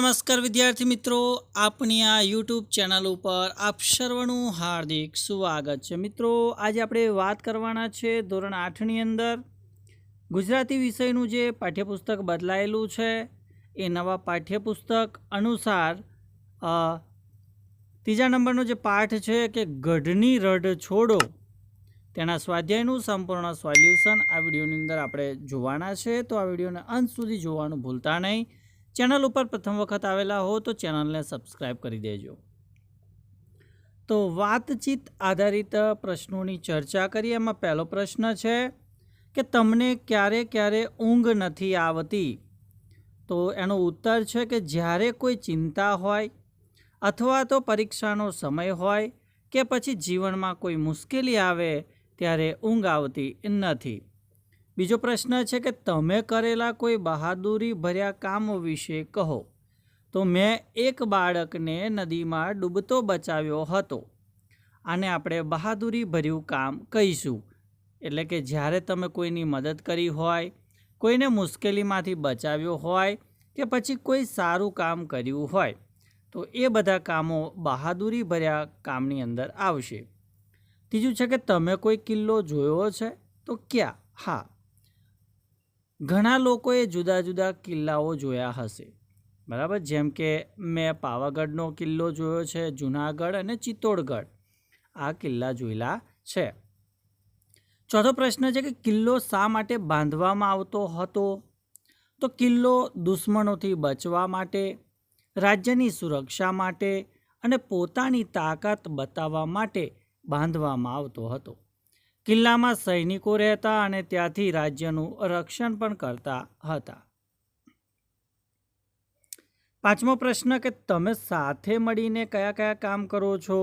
નમસ્કાર વિદ્યાર્થી મિત્રો આપણી આ યુટ્યુબ ચેનલ ઉપર આપ સર્વનું હાર્દિક સ્વાગત છે. મિત્રો, આજે આપણે વાત કરવાના છે ધોરણ આઠની અંદર. ગુજરાતી વિષયનું જે પાઠ્યપુસ્તક બદલાયેલું છે, એ નવા પાઠ્યપુસ્તક અનુસાર ત્રીજા નંબરનો જે પાઠ છે કે ગઢની રઢ છોડો, તેના સ્વાધ્યાયનું સંપૂર્ણ સોલ્યુશન આ વિડીયોની અંદર આપણે જોવાના છે. તો આ વિડીયોને અંત સુધી જોવાનું ભૂલતા નહીં. ચેનલ ઉપર પ્રથમ વખત આવેલા હો તો ચેનલને સબસ્ક્રાઈબ કરી દેજો. તો વાતચીત આધારિત પ્રશ્નોની ચર્ચા કરીએ. એમાં પહેલો પ્રશ્ન છે કે તમને ક્યારે ક્યારે ઊંઘ નથી આવતી? તો એનો ઉત્તર છે કે જ્યારે કોઈ ચિંતા હોય અથવા તો પરીક્ષાનો સમય હોય કે પછી જીવનમાં કોઈ મુશ્કેલી આવે ત્યારે ઊંઘ આવતી નથી. બીજો પ્રશ્ન છે કે તમે કરેલા કોઈ બહાદુરી ભર્યા કામ વિશે કહો. તો મેં એક બાળકને નદીમાં ડૂબતો બચાવ્યો હતો. આને આપણે બહાદુરી ભર્યું કામ કહીશું. એટલે કે જ્યારે તમે કોઈની મદદ કરી હોય, કોઈને મુશ્કેલીમાંથી બચાવ્યો હોય કે પછી કોઈ સારું કામ કર્યું હોય, તો એ બધા કામો બહાદુરી ભર્યા કામની અંદર આવશે. ત્રીજું છે કે તમે કોઈ કિલ્લો જોયો છે? તો ક્યાં? હા ઘણા લોકોએ જુદા જુદા કિલ્લાઓ જોયા હશે. બરાબર? જેમ કે મેં પાવાગઢનો કિલ્લો જોયો છે, જુનાગઢ અને ચિત્તોડગઢ. આ કિલ્લા જોયેલા છે. ચોથો પ્રશ્ન છે કે કિલ્લો શા માટે બાંધવામાં આવતો હતો? તો કિલ્લો દુશ્મનોથી બચવા માટે, રાજ્યની સુરક્ષા માટે અને પોતાની તાકાત બતાવવા માટે બાંધવામાં આવતો હતો. કિલ્લામાં સૈનિકો રહેતા અને ત્યાંથી રાજ્યનું રક્ષણ પણ કરતા હતા. પાંચમો પ્રશ્ન કે તમે સાથે મળીને કયા કયા કામ કરો છો?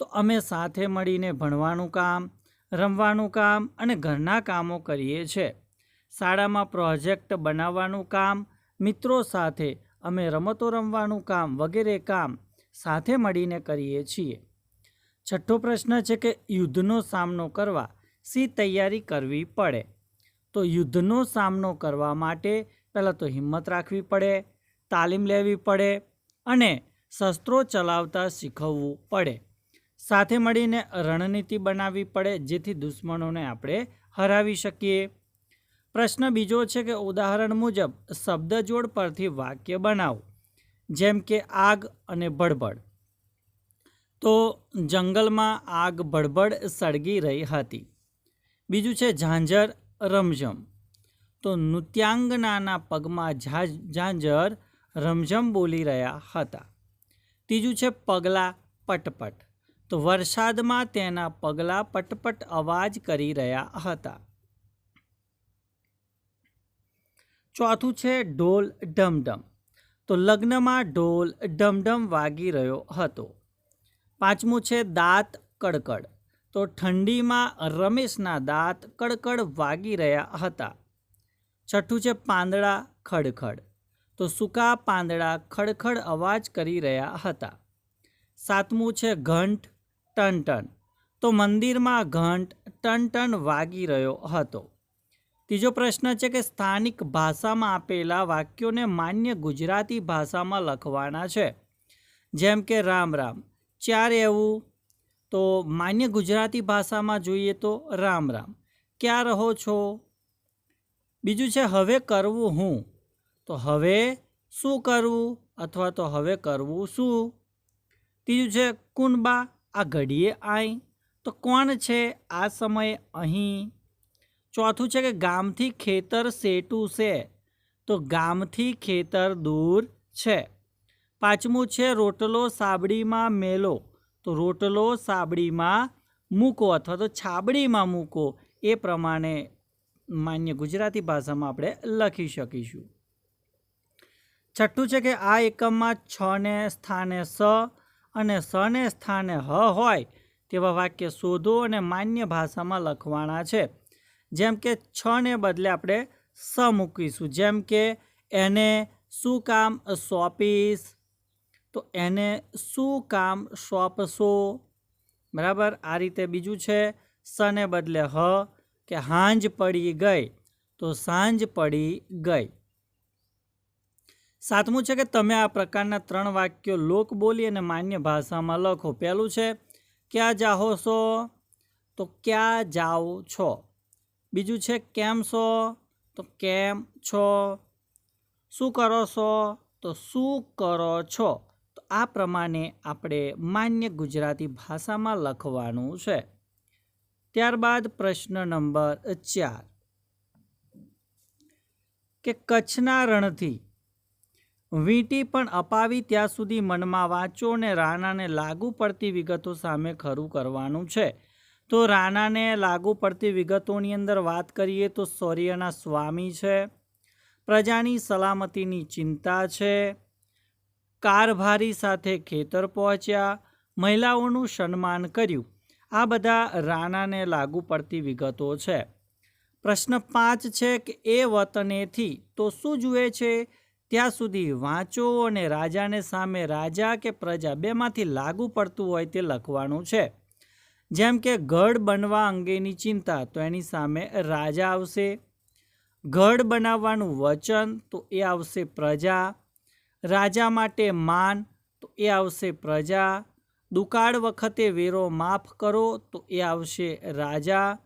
તો અમે સાથે મળીને ભણવાનું કામ, રમવાનું કામ અને ઘરના કામો કરીએ છીએ શાળામાં પ્રોજેક્ટ બનાવવાનું કામ, મિત્રો સાથે અમે રમતો રમવાનું કામ વગેરે કામ સાથે મળીને કરીએ છીએ. છઠ્ઠો પ્રશ્ન છે કે યુદ્ધનો સામનો કરવા સી તૈયારી કરવી પડે? તો યુદ્ધનો સામનો કરવા માટે પહેલાં તો હિંમત રાખવી પડે, તાલીમ લેવી પડે અને શસ્ત્રો ચલાવતા શીખવવું પડે. સાથે મળીને રણનીતિ બનાવવી પડે, જેથી દુશ્મનોને આપણે હરાવી શકીએ. પ્રશ્ન બીજો છે કે ઉદાહરણ મુજબ શબ્દજોડ પરથી વાક્ય બનાવો, જેમ કે આગ અને ભડભડ તો જંગલમાં આગ ભડભડ સળગી રહી હતી. બીજું છે ઝાંઝર રમઝમ. તો નૃત્યાંગનાના પગમાં ઝાંઝર રમઝમ બોલી રહ્યા હતા. ત્રીજું છે પગલાં પટપટ. તો વરસાદમાં તેના પગલાં પટપટ અવાજ કરી રહ્યા હતા. ચોથું છે ઢોલ ઢમઢમ. તો લગ્નમાં ઢોલ ઢમઢમ વાગી રહ્યો હતો. પાંચમું છે દાંત કડકડ. તો ઠંડીમાં રમેશના દાંત કડકડ વાગી રહ્યા હતા. છઠ્ઠું છે પાંદડા ખડખડ. તો સૂકા પાંદડા ખડખડ અવાજ કરી રહ્યા હતા. સાતમું છે ઘંટ ટન તો મંદિરમાં ઘંટ ટન વાગી રહ્યો હતો. ત્રીજો પ્રશ્ન છે કે સ્થાનિક ભાષામાં આપેલા વાક્યોને માન્ય ગુજરાતી ભાષામાં લખવાના છે. જેમ કે રામ રામ. ચાર એવું તો માન્ય ગુજરાતી ભાષામાં જોઈએ તો રામ રામ. ક્યાં રહો છો? બીજું છે, હવે કરવું હું? તો હવે શું કરવું? અથવા તો હવે કરવું શું? ત્રીજું છે કુનબા આ ઘડીએ આઈ. તો કોણ છે આ સમયે અહીં? ચોથું છે કે ગામથી ખેતર સેટું છે. તો ગામથી ખેતર દૂર છે. પાંચમું છે રોટલો સાબડીમાં મેલો. તો રોટલો સાબડીમાં મૂકો અથવા તો છાબડીમાં મૂકો. એ પ્રમાણે માન્ય ગુજરાતી ભાષામાં આપણે લખી શકીશું. છઠ્ઠું છે કે આ એકમમાં છ ને સ્થાને સ અને સ ને સ્થાને હ હોય તેવા વાક્ય શોધો અને માન્ય ભાષામાં લખવાના છે. જેમ કે છ ને બદલે આપણે સ મૂકીશું. જેમ કે એને શું કામ? સોંપીશ તો એને શું કામ સોંપશો? બરાબર? આ રીતે બીજું છે, સને બદલે હ, કે હાંજ પડી ગઈ, તો સાંજ પડી ગઈ. સાતમું છે કે તમે આ પ્રકારના ત્રણ વાક્યો લોક બોલી અને માન્ય ભાષામાં લખો. પહેલું છે, ક્યાં જાહો છો? તો ક્યાં જાઓ છો? બીજું છે, કેમ છો? તો કેમ છો? શું કરો છો? તો શું કરો છો? આ પ્રમાણે આપણે માન્ય ગુજરાતી ભાષામાં લખવાનું છે. ત્યારબાદ પ્રશ્ન નંબર ચાર. કે કચ્છના રણથી વીંટી પણ અપાવી ત્યાં સુધી મનમાં વાંચો અને રાણાને લાગુ પડતી વિગતો સામે ખરું કરવાનું છે. તો રાણાને લાગુ પડતી વિગતોની અંદર વાત કરીએ તો સૌર્યના સ્વામી છે. પ્રજાની સલામતીની ચિંતા છે. કારભારી સાથે ખેતર પહોંચ્યા, મહિલાઓનું સન્માન કર્યું. આ બધા રાણાને લાગુ પડતી વિગતો છે. પ્રશ્ન પાંચ છે કે એ વતનેથી તો શું જુએ છે? ત્યાં સુધી વાંચો અને રાજાને સામે રાજા કે પ્રજા બેમાંથી લાગુ પડતું હોય તે લખવાનું છે. જેમ કે ગઢ બનવા અંગેની ચિંતા તો એની સામે રાજા આવશે. ગઢ બનાવવાનું વચન તો એ આવશે પ્રજા. રાજા માટે માન, તો એ આવશે પ્રજા. દુકાળ વખતે વેરો માફ કરો, તો એ આવશે રાજા.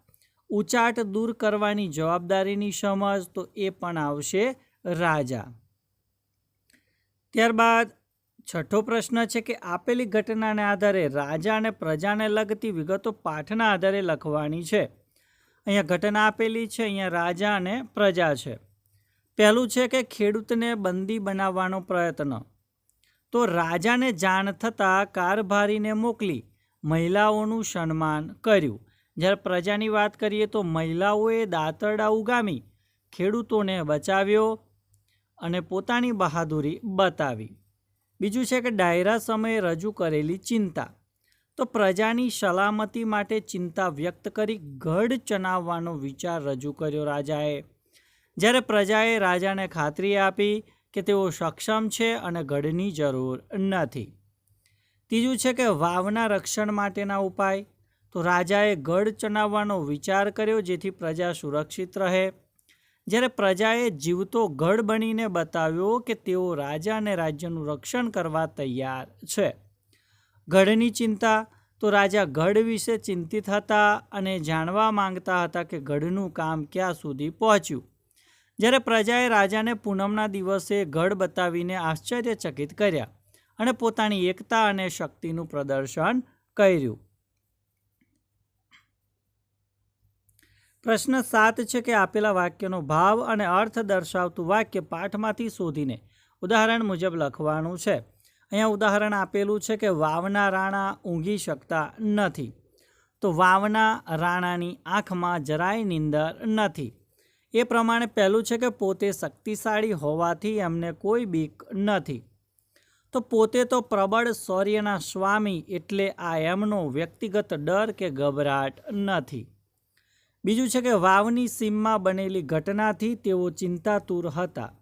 ઉચાટ દૂર કરવાની જવાબદારીની સમજ, તો એ પણ આવશે રાજા. ત્યારબાદ છઠ્ઠો પ્રશ્ન છે કે આપેલી ઘટનાને આધારે રાજા અને પ્રજાને લગતી વિગતો પાઠના આધારે લખવાની છે. અહીંયા ઘટના આપેલી છે, અહીંયા રાજા અને પ્રજા છે. પહેલું છે કે ખેડૂતને બંદી બનાવવાનો પ્રયત્ન. તો રાજાને જાણ થતાં કારભારીને મોકલી મહિલાઓનું સન્માન કર્યું. જ્યારે પ્રજાની વાત કરીએ તો મહિલાઓએ દાંતરડા ઉગામી ખેડૂતોને બચાવ્યો અને પોતાની બહાદુરી બતાવી. બીજું છે કે ડાયરા સમયે રજૂ કરેલી ચિંતા. તો પ્રજાની સલામતી માટે ચિંતા વ્યક્ત કરી ગઢ ચનાવવાનો વિચાર રજૂ કર્યો રાજાએ. જ્યારે પ્રજાએ રાજાને ખાતરી આપી કે તેઓ સક્ષમ છે અને ગઢની જરૂર નથી. ત્રીજું છે કે વાવના રક્ષણ માટેના ઉપાય. તો રાજાએ ગઢ ચણાવવાનો વિચાર કર્યો જેથી પ્રજા સુરક્ષિત રહે. જ્યારે પ્રજાએ જીવતો ગઢ બનીને બતાવ્યો કે તેઓ રાજા અને રાજ્યનું રક્ષણ કરવા તૈયાર છે. ગઢની ચિંતા. તો રાજા ગઢ વિશે ચિંતિત હતા અને જાણવા માંગતા હતા કે ગઢનું કામ ક્યાં સુધી પહોંચ્યું. જ્યારે પ્રજાએ રાજાને પૂનમના દિવસે ગઢ બતાવીને આશ્ચર્યચકિત કર્યા અને પોતાની એકતા અને શક્તિનું પ્રદર્શન કર્યું. પ્રશ્ન સાત છે કે આપેલા વાક્યનો ભાવ અને અર્થ દર્શાવતું વાક્ય પાઠમાંથી શોધીને ઉદાહરણ મુજબ લખવાનું છે. અહીંયા ઉદાહરણ આપેલું છે કે વાવના રાણા ઊંઘી શકતા નથી. તો વાવના રાણાની આંખમાં જરાય નિંદર નથી. એ પ્રમાણે પહેલું છે કે પોતે શક્તિશાળી હોવાથી એમને કોઈ બીક નથી. તો પોતે તો પ્રબળ શૌર્યના સ્વામી એટલે આ એમનો વ્યક્તિગત ડર કે ગભરાટ નથી. બીજું છે કે વાવની સીમમાં બનેલી ઘટનાથી તેઓ ચિંતાતુર હતા.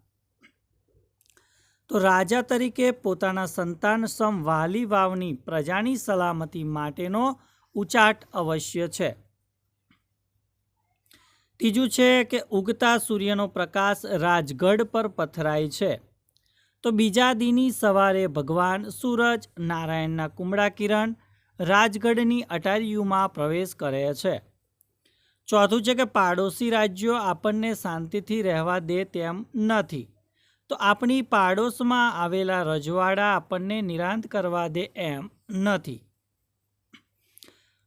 તો રાજા તરીકે પોતાના સંતાન સમ વાલી વાવની પ્રજાની સલામતી માટેનો ઉચાટ અવશ્ય છે. ત્રીજું છે કે ઉગતા સૂર્યનો પ્રકાશ રાજગઢ પર પથરાય છે. તો બીજા દીની સવારે ભગવાન સૂરજ, નારાયણના કુમળા કિરણ રાજગઢની અટારીયુમાં પ્રવેશ કરે છે. ચોથું છે કે પાડોશી રાજ્યો આપણને શાંતિથી રહેવા દે તેમ નથી. તો આપણી પાડોશમાં આવેલા રજવાડા આપણને નિરાંત કરવા દે એમ નથી.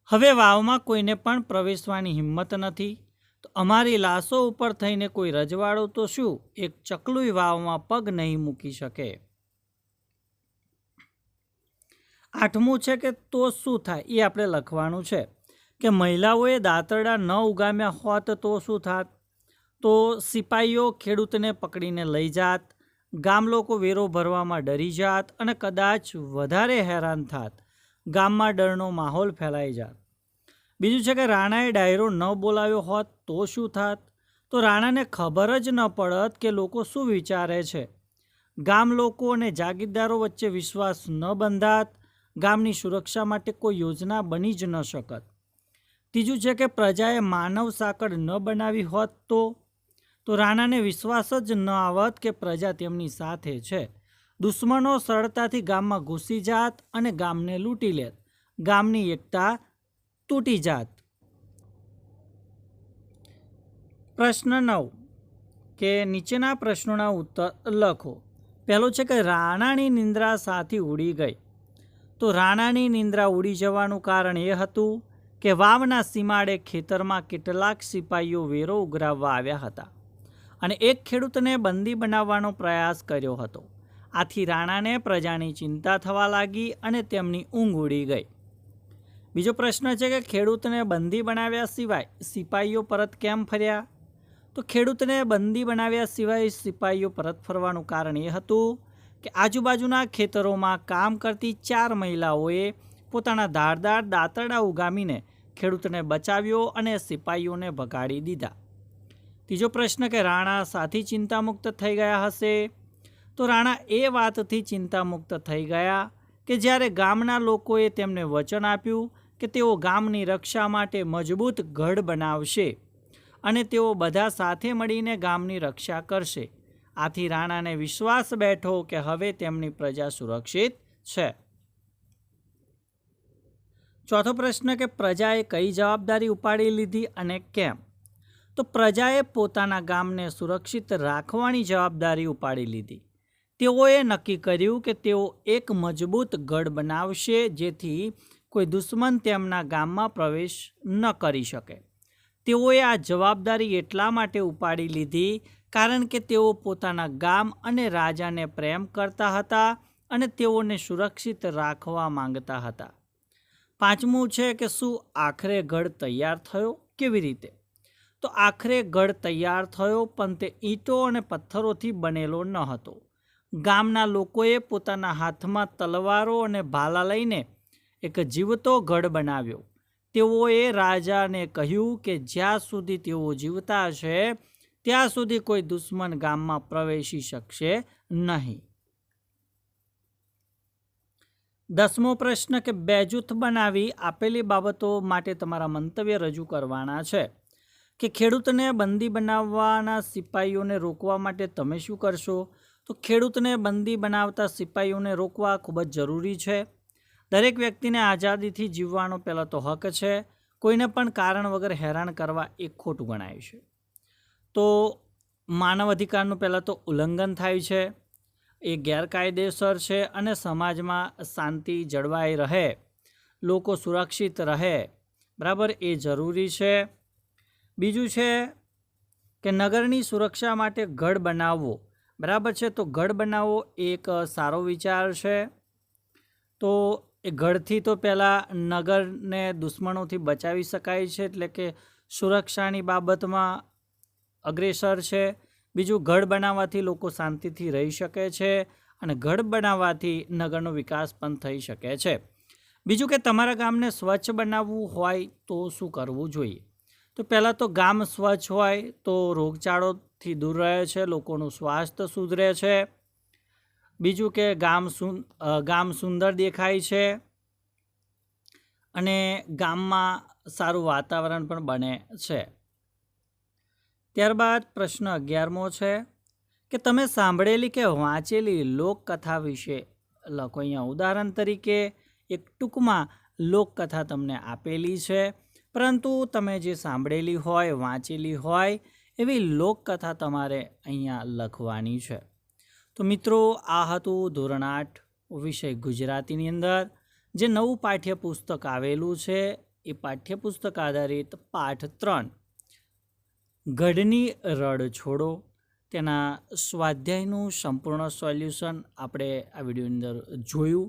હવે વાવમાં કોઈને પણ પ્રવેશવાની હિંમત નથી. તો અમારી લાશો ઉપર થઈને કોઈ રજવાડો તો શું? એક ચકલુઈ વાવમાં પગ નહીં મૂકી શકે. આઠમું છે કે તો શું થાય? એ આપણે લખવાનું છે કે મહિલાઓએ દાંતરડા ન ઉગામ્યા હોત તો શું થાત? તો સિપાહીઓ ખેડૂતને પકડીને લઈ જાત, ગામ લોકો વેરો ભરવામાં ડરી જાત અને કદાચ વધારે હેરાન થાત. ગામમાં ડરનો માહોલ ફેલાઈ જાત. બીજું છે કે રાણાએ ડાયરો ન બોલાવ્યો હોત તો શું થાત? તો રાણાને ખબર જ ન પડત કે લોકો શું વિચારે છે. ગામ લોકો અને જાગીરદારો વચ્ચે વિશ્વાસ ન બંધાત, ગામની સુરક્ષા માટે કોઈ યોજના બની જ ન શકત. ત્રીજું છે કે પ્રજાએ માનવ સાંકળ ન બનાવી હોત તો? તો રાણાને વિશ્વાસ જ ન આવત કે પ્રજા તેમની સાથે છે. દુશ્મનો સરળતાથી ગામમાં ઘૂસી જાત અને ગામને લૂંટી લેત. ગામની એકતા તૂટી જાત. પ્રશ્ન નવ. કે નીચેના પ્રશ્નોના ઉત્તર લખો. પહેલો છે કે રાણાની નિંદ્રા સાથી ઉડી ગઈ. તો રાણાની નિંદ્રા ઉડી જવાનું કારણ એ હતું કે વાવના સીમાડે ખેતરમાં કેટલાક સિપાહીઓ વેરો ઉઘરાવવા આવ્યા હતા અને એક ખેડૂતને બંદી બનાવવાનો પ્રયાસ કર્યો હતો. આથી રાણાને પ્રજાની ચિંતા થવા લાગી અને તેમની ઊંઘ ઉડી ગઈ. બીજો પ્રશ્ન છે કે ખેડૂતને બંદી બનાવ્યા સિવાય સિપાહીઓ પરત કેમ ફર્યા? તો ખેડૂતને બંદી બનાવ્યા સિવાય સિપાહીઓ પરત ફરવાનું કારણ એ હતું કે આજુબાજુના ખેતરોમાં કામ કરતી ચાર મહિલાઓએ પોતાના ધારદાર દાંતરડા ઉગામીને ખેડૂતને બચાવ્યો અને સિપાહીઓને ભગાડી દીધા. ત્રીજો પ્રશ્ન કે રાણા સાથી ચિંતામુક્ત થઈ ગયા હશે? તો રાણા એ વાતથી ચિંતામુક્ત થઈ ગયા કે જ્યારે ગામના લોકોએ તેમને વચન આપ્યું કે તેઓ ગામની રક્ષા માટે મજબૂત ગઢ બનાવશે અને તેઓ બધા સાથે મળીને ગામની રક્ષા કરશે. આથી રાણાને વિશ્વાસ બેઠો કે હવે તેમની પ્રજા સુરક્ષિત છે. ચોથો પ્રશ્ન કે પ્રજાએ કઈ જવાબદારી ઉપાડી લીધી અને કેમ? તો પ્રજાએ પોતાના ગામને સુરક્ષિત રાખવાની જવાબદારી ઉપાડી લીધી. તેઓએ નક્કી કર્યું કે તેઓ એક મજબૂત ગઢ બનાવશે જેથી કોઈ દુશ્મન તેમના ગામમાં પ્રવેશ ન કરી શકે. તેઓએ આ જવાબદારી એટલા માટે ઉપાડી લીધી કારણ કે તેઓ પોતાના ગામ અને રાજાને પ્રેમ કરતા હતા અને તેઓને સુરક્ષિત રાખવા માંગતા હતા. પાંચમું છે કે શું આખરે ગઢ તૈયાર થયો કેવી રીતે? તો આખરે ગઢ તૈયાર થયો પણ તે ઈંટો અને પથ્થરોથી બનેલો ન હતો. ગામના લોકોએ પોતાના હાથમાં તલવારો અને ભાલા લઈને એક જીવતો ગઢ બનાવ્યો. તેઓએ રાજાને કહ્યું કે જ્યાં સુધી તેઓ જીવતા છે ત્યાં સુધી કોઈ દુશ્મન ગામમાં પ્રવેશી શકશે નહીં. દસમો પ્રશ્ન કે બે જૂથ બનાવી આપેલી બાબતો માટે તમારા મંતવ્ય રજૂ કરવાના છે. કે ખેડૂતને બંદી બનાવવાના સિપાહીઓને રોકવા માટે તમે શું કરશો? તો ખેડૂતને બંદી બનાવતા સિપાહીઓને રોકવા ખૂબ જ જરૂરી છે. દરેક વ્યક્તિને આઝાદીથી જીવવાનો પહેલાં તો હક છે. કોઈને પણ કારણ વગર હેરાન કરવા એ ખોટું ગણાય છે. તો માનવ અધિકારનું પહેલાં તો ઉલ્લંઘન થાય છે. એ ગેરકાયદેસર છે અને સમાજમાં શાંતિ જળવાઈ રહે. લોકો સુરક્ષિત રહે. બરાબર? એ જરૂરી છે. બીજું છે કે નગરની સુરક્ષા માટે ગઢ બનાવવો. બરાબર છે? તો ગઢ બનાવવો એક સારો વિચાર છે. તો એ ગઢથી તો પહેલાં નગરને દુશ્મનોથી બચાવી શકાય છે, એટલે કે સુરક્ષાની બાબતમાં અગ્રેસર છે. બીજું ગઢ બનાવવાથી લોકો શાંતિથી રહી શકે છે અને ગઢ બનાવવાથી નગરનો વિકાસ પણ થઈ શકે છે. બીજું કે તમારા ગામને સ્વચ્છ બનાવવું હોય તો શું કરવું જોઈએ? તો પહેલાં તો ગામ સ્વચ્છ હોય તો રોગચાળોથી દૂર રહે છે, લોકોનું સ્વાસ્થ્ય સુધરે છે. બીજું કે ગામ સું ગામ સુંદર દેખાય છે અને ગામમાં સારું વાતાવરણ પણ બને છે. ત્યારબાદ પ્રશ્ન અગિયારમો છે કે તમે સાંભળેલી કે વાંચેલી લોકકથા વિશે લખો. અહીંયા ઉદાહરણ તરીકે એક ટૂંકમાં લોકકથા તમને આપેલી છે, પરંતુ તમે જે સાંભળેલી હોય, વાંચેલી હોય, એવી લોકકથા તમારે અહીંયા લખવાની છે. તો મિત્રો, આ હતું ધોરણ આઠ વિષય ગુજરાતીની અંદર, જે નવું પાઠ્યપુસ્તક આવેલું છે. એ પાઠ્યપુસ્તક આધારિત પાઠ ત્રણ. ગઢની રડ છોડો. તેના સ્વાધ્યાયનું સંપૂર્ણ સોલ્યુશન આપણે આ વિડીયોની અંદર જોયું.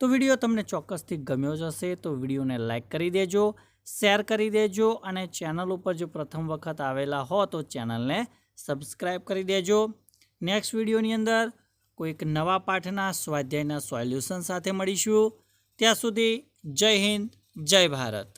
તો વીડિયો તમને ચોક્કસથી ગમ્યો જ હશે, તો વિડીયોને લાઇક કરી દેજો, શેર કરી દેજો અને ચેનલ ઉપર જો પ્રથમ વખત આવેલા હો તો ચેનલને સબસ્ક્રાઈબ કરી દેજો. નેક્સ્ટ વિડીયોની અંદર કોઈક નવા પાઠના સ્વાધ્યાયના સોલ્યુશન સાથે મળીશું. ત્યાં સુધી જય હિન્દ, જય ભારત.